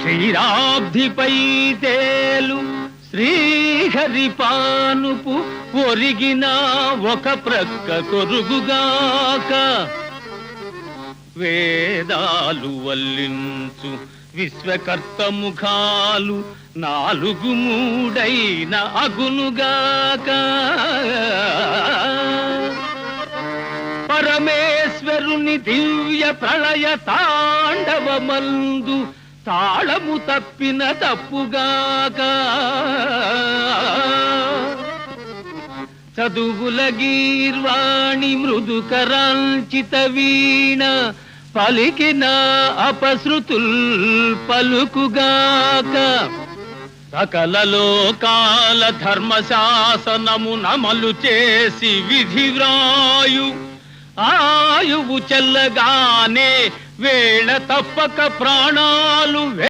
క్షీరాబ్ధిపై తేలు శ్రీహరి పానుపు ఒరిగిన ఒక ప్రక్క కొరుగుగాక. వేదాలు వల్లించు విశ్వకర్త ముఖాలు నాలుగు మూడైన అగునుగాక. పరమేశ్వరుని దివ్య ప్రళయ తాండవమందు తాళము తప్పిన తప్పుగాక. చదువుల గీర్వాణి మృదుకరాంచిత వీణ పలికిన అపశృతుల్ పలుకుగాక. సకల లోకాల ధర్మశాసనము నమలు చేసి విధి వ్రాయు ఆ వాయువు చెల్లగానే వేళ తప్పక ప్రాణాలు